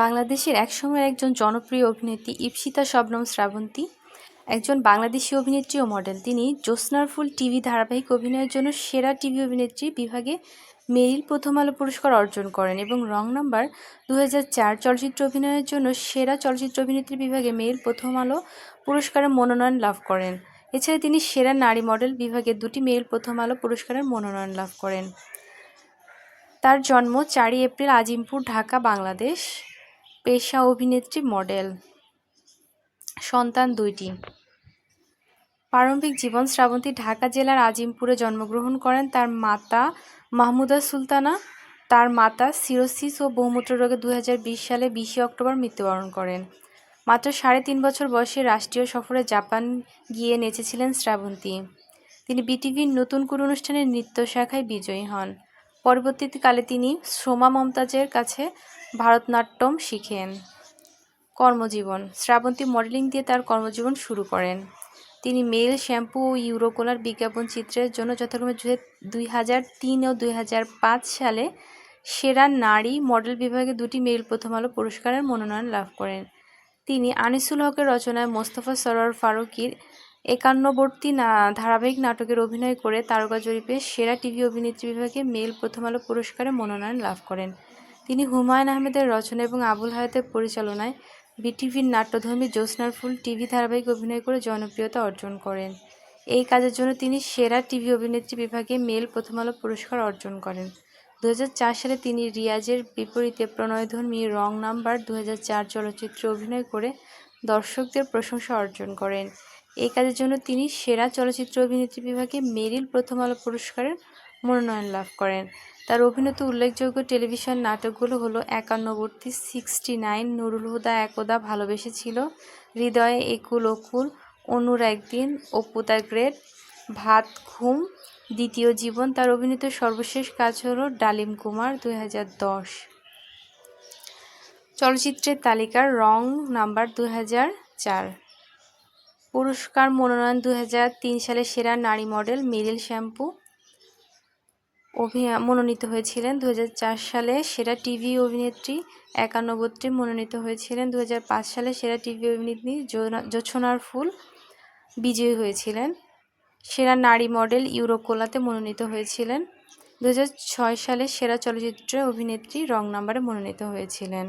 বাংলাদেশের একসময়ের একজন জনপ্রিয় অভিনেত্রী ইপসিতা শবনম শ্রাবন্তী, একজন বাংলাদেশি অভিনেত্রী ও মডেল তিনি জ্যোৎস্নার ফুল টিভি ধারাবাহিক অভিনয়ের জন্য সেরা টিভি অভিনেত্রী বিভাগে মেরিল প্রথম আলো পুরস্কার অর্জন করেন এবং রং নাম্বার দু হাজার চার চলচ্চিত্র অভিনয়ের জন্য সেরা চলচ্চিত্র অভিনেত্রী বিভাগে মেরিল প্রথম আলো পুরস্কারের মনোনয়ন লাভ করেন। এছাড়া তিনি সেরা নারী মডেল বিভাগে দুটি মেরিল প্রথম আলো পুরস্কারের মনোনয়ন লাভ করেন। তার জন্ম চারই এপ্রিল আজিমপুর, ঢাকা, বাংলাদেশ। পেশা অভিনেত্রী মডেল। সন্তান দুইটি। প্রারম্ভিক জীবন শ্রাবন্তী ঢাকা জেলার আজিমপুরে জন্মগ্রহণ করেন তার মাতা মাহমুদা সুলতানা। তার মাতা সিরোসিস ও বহুমূত্র রোগে দু হাজার বিশ সালে বিশে অক্টোবর মৃত্যুবরণ করেন। মাত্র সাড়ে তিন বছর বয়সে রাষ্ট্রীয় সফরে জাপান গিয়ে নেচেছিলেন শ্রাবন্তী। তিনি বিটিভির নতুন কোনো অনুষ্ঠানের নৃত্য শাখায় বিজয়ী হন। পরবর্তীকালে তিনি সোমা মমতাজের কাছে ভারতনাট্যম শিখেন। কর্মজীবন, শ্রাবন্তী মডেলিং দিয়ে তার কর্মজীবন শুরু করেন। তিনি মেল, শ্যাম্পু ও ইউরোকোলার বিজ্ঞাপন চিত্রের জন্য যথাক্রমে দুই হাজার তিন ও দুই হাজার পাঁচ সালে সেরা নারী মডেল বিভাগে দুটি মেল প্রথম আলো পুরস্কারের মনোনয়ন লাভ করেন। তিনি আনিসুল হকের রচনায় মোস্তফা সরোয়ার ফারুকির একান্নবর্তী না, ধারাবাহিক নাটকের অভিনয় করে তারকা জরিপে সেরা টিভি অভিনেত্রী বিভাগে মেল প্রথম আলো পুরস্কারে মনোনয়ন লাভ করেন। তিনি হুমায়ুন আহমেদের রচনা এবং আবুল হায়াতের পরিচালনায় বিটিভির নাট্যধর্মী জ্যোৎস্নার ফুল টিভি ধারাবাহিক অভিনয় করে জনপ্রিয়তা অর্জন করেন। এই কাজের জন্য তিনি সেরা টিভি অভিনেত্রী বিভাগে মেল প্রথম আলো পুরস্কার অর্জন করেন। দু হাজার চার সালে তিনি রিয়াজের বিপরীতে প্রণয়ধর্মী রং নাম্বার দু হাজার চার চলচ্চিত্রে অভিনয় করে দর্শকদের প্রশংসা অর্জন করেন। এই কাজের জন্য তিনি সেরা চলচ্চিত্র অভিনেত্রী বিভাগে মেরিল প্রথম আলো পুরস্কারের মনোনয়ন লাভ করেন। তার অভিনীত উল্লেখযোগ্য টেলিভিশন নাটকগুলো হলো একান্নবর্তী, সিক্সটি নাইন, নুরুল হুদা, একদা ভালোবেসেছিল হৃদয়ে একুল অকুল, অনুর একদিন, অপু গ্রেট, ভাত ঘুম, দ্বিতীয় জীবন। তার অভিনীত সর্বশেষ কাজ হলো ডালিম কুমার দু হাজার দশ। চলচ্চিত্রের তালিকার রং নাম্বার দুই চার। পুরস্কার মনোনয়ন দু হাজার তিন সালে সেরা নারী মডেল মেরিল শ্যাম্পু অভিনয় মনোনীত হয়েছিলেন। দু হাজার চার সালে সেরা টিভি অভিনেত্রী একান্নবর্তী মনোনীত হয়েছিলেন। দু হাজার পাঁচ সালে সেরা টিভি অভিনেত্রী জোছনার ফুল বিজয়ী হয়েছিলেন। সেরা নারী মডেল ইউরোকোলাতে মনোনীত হয়েছিলেন। দু হাজার ছয় সালে সেরা চলচ্চিত্রে অভিনেত্রী রং নাম্বারে মনোনীত হয়েছিলেন।